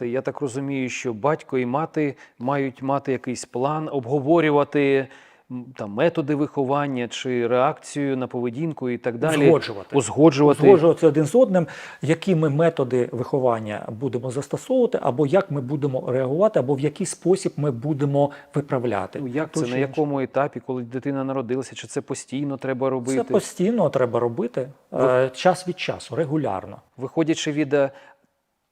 Я так розумію, що батько і мати мають мати якийсь план, обговорювати там методи виховання чи реакцію на поведінку і так далі. Узгоджувати. Узгоджувати. Узгоджувати один з одним, які ми методи виховання будемо застосовувати, або як ми будемо реагувати, або в який спосіб ми будемо виправляти. Ну, як ту це на якому етапі, коли дитина народилася, чи це постійно треба робити? Це постійно треба робити е, час від часу, регулярно. Виходячи від е,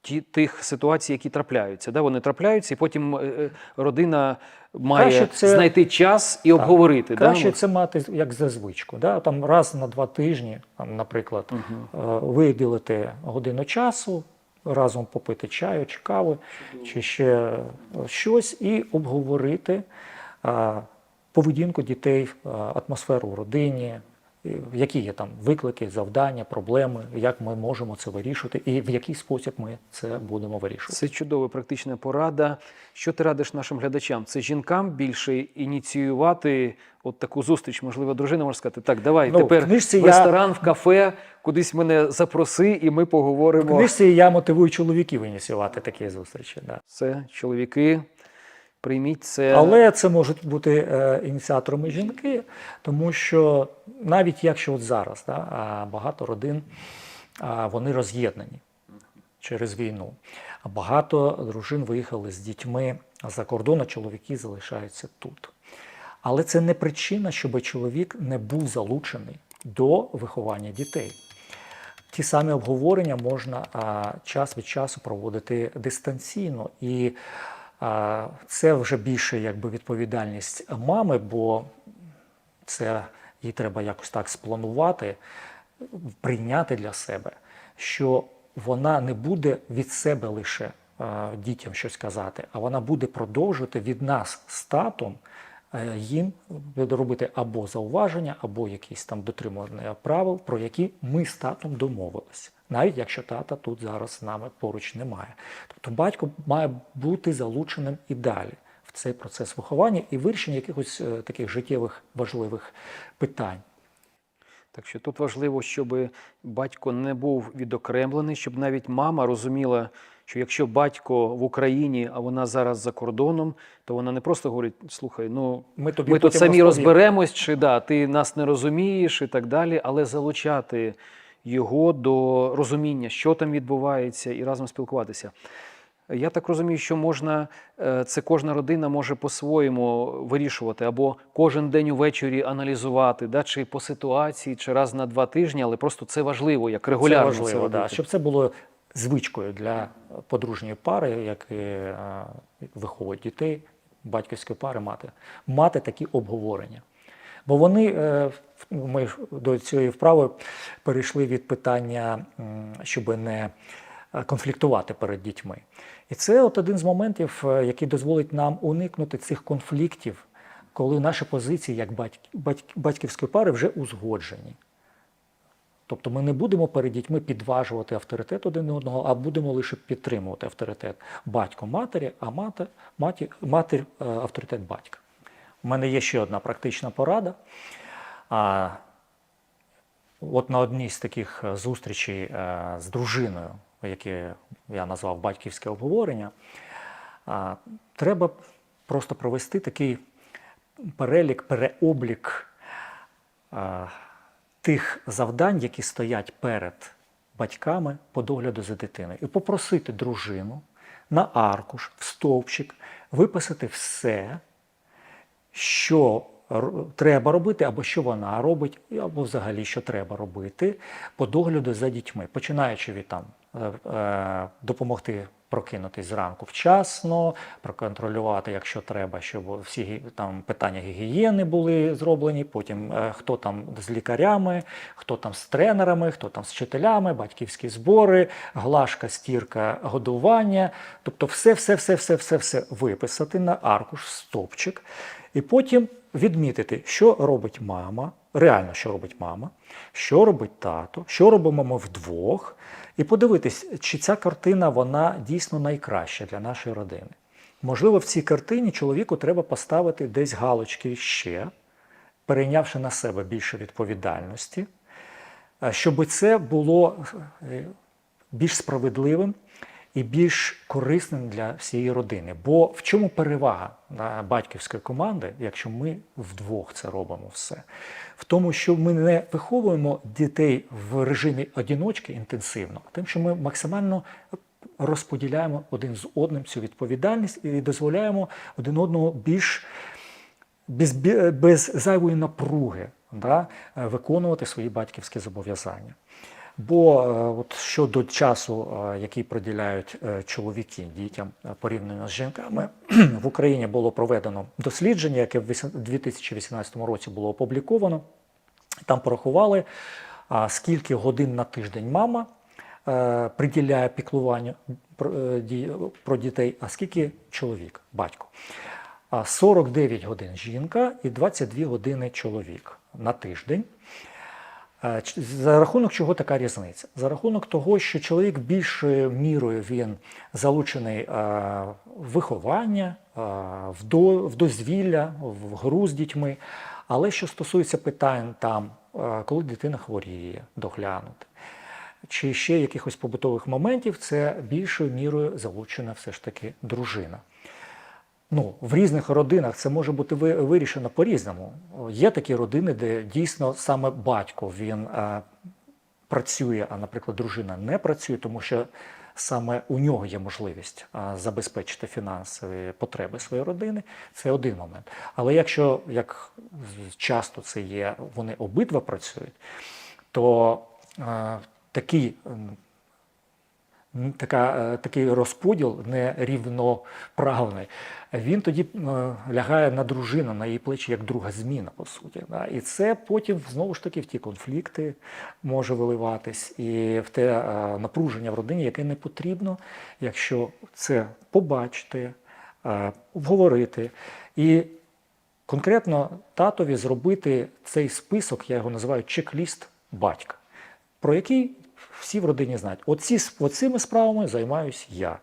ті, тих ситуацій, які трапляються. Да? Вони трапляються, і потім е, е, родина має Краще це- знайти час і обговорити. Краще да? це мати як за звичку. Да? Там раз на два тижні, там, наприклад, е, виділити годину часу, разом попити чаю чи кави, чи ще щось, і обговорити поведінку дітей, атмосферу в родині. Які є там виклики, завдання, проблеми, як ми можемо це вирішувати, і в який спосіб ми це будемо вирішувати. Це чудова практична порада. Що ти радиш нашим глядачам? Це жінкам більше ініціювати от таку зустріч, можливо, дружина може сказати, так, давай Ну, в тепер в я- ресторан, в кафе, кудись мене запроси, і ми В поговоримо. книжці я мотивую чоловіків ініціювати такі зустрічі. Да. Це чоловіки, прийміть це. Але це можуть бути е, ініціаторами жінки, тому що навіть якщо от зараз да, багато родин вони роз'єднані через війну, багато дружин виїхали з дітьми за кордон, а чоловіки залишаються тут. Але це не причина, щоб чоловік не був залучений до виховання дітей. Ті самі обговорення можна час від часу проводити дистанційно. І це вже більше якби, відповідальність мами, бо це їй треба якось так спланувати, прийняти для себе, що вона не буде від себе лише дітям щось казати, а вона буде продовжувати від нас з татом їм робити або зауваження, або якісь там дотримування правил, про які ми з татом домовилися, навіть якщо тата тут зараз з нами поруч немає. Тобто батько має бути залученим і далі в цей процес виховання і вирішення якихось е, таких життєвих важливих питань. Так що тут важливо, щоб батько не був відокремлений, щоб навіть мама розуміла, що якщо батько в Україні, а вона зараз за кордоном, то вона не просто говорить: слухай, ну Ми тобі ми тут самі розповімо». розберемось, чи да, ти нас не розумієш і так далі, але залучати його до розуміння, що там відбувається, і разом спілкуватися. Я так розумію, що можна е, це кожна родина може по-своєму вирішувати, або кожен день увечері аналізувати, да, чи по ситуації, чи раз на два тижні, але просто це важливо, як регулярно це важливо, робити. да, щоб це було звичкою для подружньої пари, які е, виховують дітей, батьківської пари мати, мати такі обговорення. Бо вони е, ми до цієї вправи перейшли від питання, щоб не е, конфліктувати перед дітьми. І це от один з моментів, який дозволить нам уникнути цих конфліктів, коли наші позиції як батьк- батьк- батьківської пари вже узгоджені. Тобто ми не будемо перед дітьми підважувати авторитет один одного, а будемо лише підтримувати авторитет батько матері, а мати, маті, матір е, авторитет батька. У мене є ще одна практична порада. А, от на одній з таких е, зустрічей е, з дружиною, які я назвав батьківське обговорення, треба просто провести такий перелік, переоблік тих завдань, які стоять перед батьками по догляду за дитиною, і попросити дружину на аркуш, в стовпчик виписати все, що треба робити, або що вона робить, або взагалі що треба робити по догляду за дітьми, починаючи від там е, е, допомогти прокинутись зранку вчасно, проконтролювати, якщо треба, щоб всі там питання гігієни були зроблені. Потім е, хто там з лікарями, хто там з тренерами, хто там з вчителями, батьківські збори, глажка, стірка, годування. Тобто, все, все, все, все, все, все виписати на аркуш, стопчик, і потім відмітити, що робить мама, реально, що робить мама, що робить тато, що робимо ми вдвох, і подивитись, чи ця картина вона дійсно найкраща для нашої родини. Можливо, в цій картині чоловіку треба поставити десь галочки ще, перейнявши на себе більше відповідальності, е, щоб це було е, більш справедливим і більш корисним для всієї родини. Бо в чому перевага батьківської команди, якщо ми вдвох це робимо все? В тому, що ми не виховуємо дітей в режимі одіночки інтенсивно, а тим, що ми максимально розподіляємо один з одним цю відповідальність і дозволяємо один одного більш без, без зайвої напруги да, е, виконувати свої батьківські зобов'язання. Бо е, от щодо часу, е, який приділяють е, чоловіки дітям порівняно з жінками, в Україні було проведено дослідження, яке в 2018 році було опубліковано. Там порахували, скільки годин на тиждень мама приділяє ді- про дітей, а скільки чоловік, батько. 49 годин жінка і 22 години чоловік на тиждень. За рахунок чого така різниця? За рахунок того, що чоловік більшою мірою він залучений в виховання, в дозвілля, в гру з дітьми. Але що стосується питань там, коли дитина хворіє, доглянути, чи ще якихось побутових моментів, це більшою мірою залучена все ж таки дружина. Ну, в різних родинах це може бути вирішено по-різному. Є такі родини, де дійсно саме батько він е, працює, а, наприклад, дружина не працює, тому що саме у нього є можливість а, забезпечити фінансові потреби своєї родини. Це один момент. Але якщо як часто це є, вони обидва працюють, то е, такий така, е, такий розподіл нерівноправний, він тоді е, лягає на дружину, на її плечі як друга зміна, по суті. І це потім знову ж таки в ті конфлікти може виливатись, і в те е, напруження в родині, яке не потрібно, якщо це побачити, обговорити. І конкретно татові зробити цей список, я його називаю чек-ліст батька, про який всі в родині знають. Оці, оцими справами займаюсь я.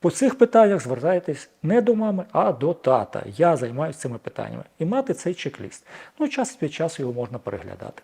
По цих питаннях звертайтесь не до мами, а до тата. Я займаюся цими питаннями. І мати цей чек-ліст. Ну, час від часу його можна переглядати.